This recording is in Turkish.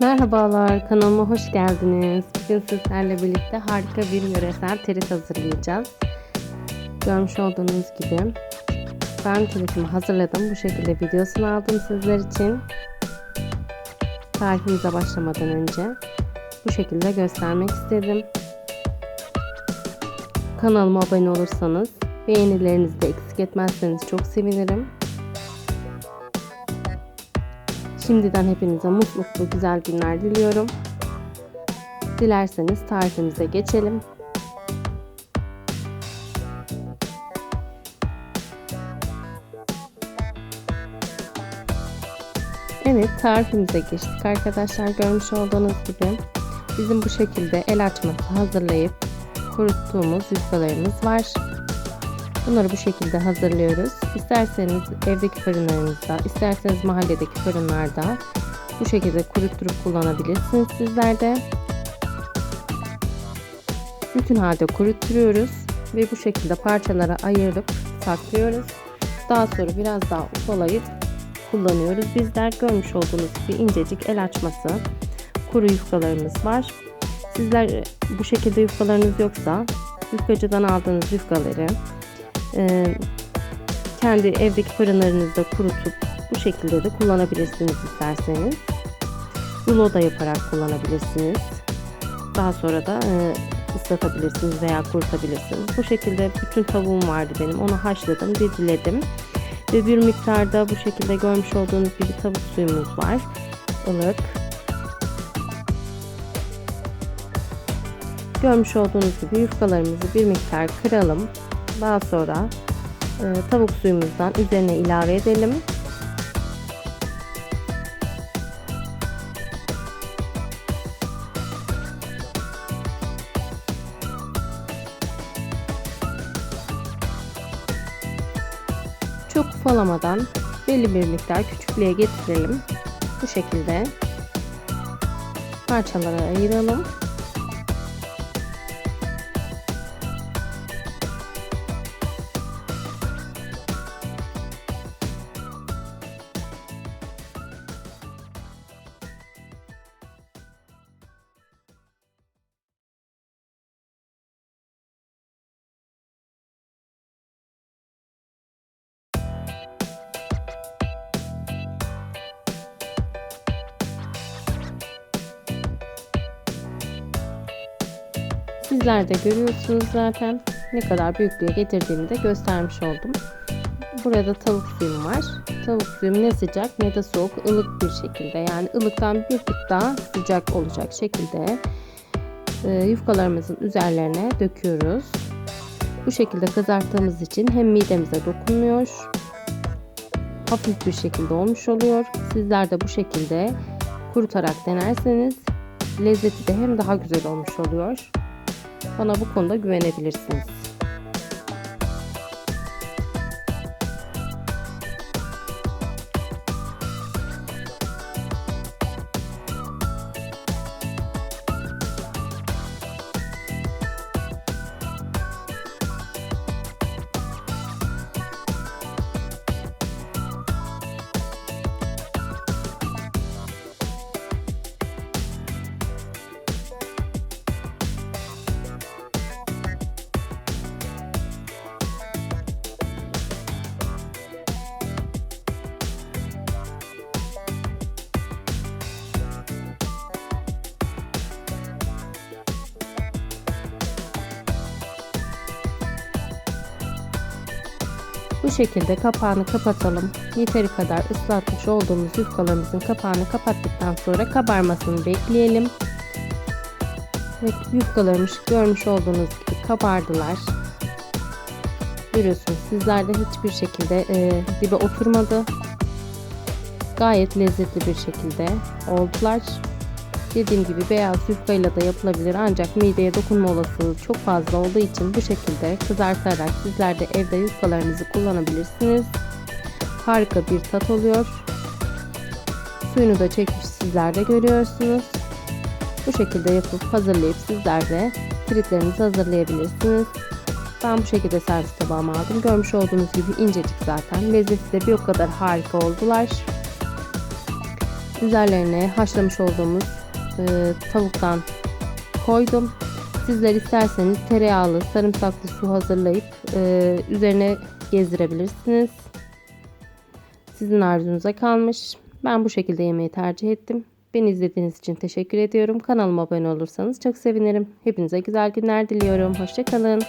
Merhabalar, kanalıma hoş geldiniz. Bugün sizlerle birlikte harika bir yöresel terit hazırlayacağız. Görmüş olduğunuz gibi ben teritimi hazırladım. Bu şekilde videosunu aldım sizler için. Tarifimize başlamadan önce bu şekilde göstermek istedim. Kanalıma abone olursanız, beğenilerinizi de eksik etmezseniz çok sevinirim. Şimdiden hepinize mutluluklu güzel günler diliyorum. Dilerseniz tarifimize geçelim. Evet tarifimize geçtik arkadaşlar görmüş olduğunuz gibi bizim bu şekilde el açması hazırlayıp kuruttuğumuz yufkalarımız var. Bunları bu şekilde hazırlıyoruz. İsterseniz evdeki fırınlarınızda, isterseniz mahalledeki fırınlarda bu şekilde kurutturup kullanabilirsiniz sizler de. Bütün halde kurutturuyoruz ve bu şekilde parçalara ayırıp saklıyoruz. Daha sonra biraz daha ufalayıp kullanıyoruz. Bizler görmüş olduğunuz gibi incecik el açması kuru yufkalarımız var. Sizler bu şekilde yufkalarınız yoksa yufkacıdan aldığınız yufkaları e, kendi evdeki fırınlarınızda kurutup bu şekilde de kullanabilirsiniz isterseniz. Rulo da yaparak kullanabilirsiniz. Daha sonra da e, ıslatabilirsiniz veya kurutabilirsiniz. Bu şekilde bütün tavuğum vardı benim. Onu haşladım, didiledim. Ve bir miktarda bu şekilde görmüş olduğunuz gibi tavuk suyumuz var. ılık. Görmüş olduğunuz gibi yufkalarımızı bir miktar kıralım. Daha sonra e, tavuk suyumuzdan üzerine ilave edelim. Çok ufalamadan belli bir miktar küçüklüğe getirelim. Bu şekilde parçalara ayıralım. Sizler de görüyorsunuz zaten ne kadar büyüklüğe getirdiğimi de göstermiş oldum. Burada tavuk suyum var. Tavuk suyum ne sıcak ne de soğuk ılık bir şekilde yani ılıktan bir tık daha sıcak olacak şekilde e, yufkalarımızın üzerlerine döküyoruz. Bu şekilde kızarttığımız için hem midemize dokunmuyor hafif bir şekilde olmuş oluyor. Sizler de bu şekilde kurutarak denerseniz lezzeti de hem daha güzel olmuş oluyor. Bana bu konuda güvenebilirsiniz. Bu şekilde kapağını kapatalım. Yeteri kadar ıslatmış olduğumuz yufkalarımızın kapağını kapattıktan sonra kabarmasını bekleyelim. Evet yufkalarımız görmüş olduğunuz gibi kabardılar. Görüyorsunuz sizler de hiçbir şekilde e, dibe oturmadı. Gayet lezzetli bir şekilde oldular. Dediğim gibi beyaz yufkayla da yapılabilir ancak mideye dokunma olasılığı çok fazla olduğu için bu şekilde kızartarak sizler de evde yufkalarınızı kullanabilirsiniz. Harika bir tat oluyor. Suyunu da çekmiş sizler de görüyorsunuz. Bu şekilde yapıp hazırlayıp sizler de tritlerinizi hazırlayabilirsiniz. Ben bu şekilde servis tabağıma aldım. Görmüş olduğunuz gibi incecik zaten. Lezzeti de bir o kadar harika oldular. Üzerlerine haşlamış olduğumuz e, tavuktan koydum. Sizler isterseniz tereyağlı, sarımsaklı su hazırlayıp e, üzerine gezdirebilirsiniz. Sizin arzunuza kalmış. Ben bu şekilde yemeği tercih ettim. Beni izlediğiniz için teşekkür ediyorum. Kanalıma abone olursanız çok sevinirim. Hepinize güzel günler diliyorum. Hoşçakalın.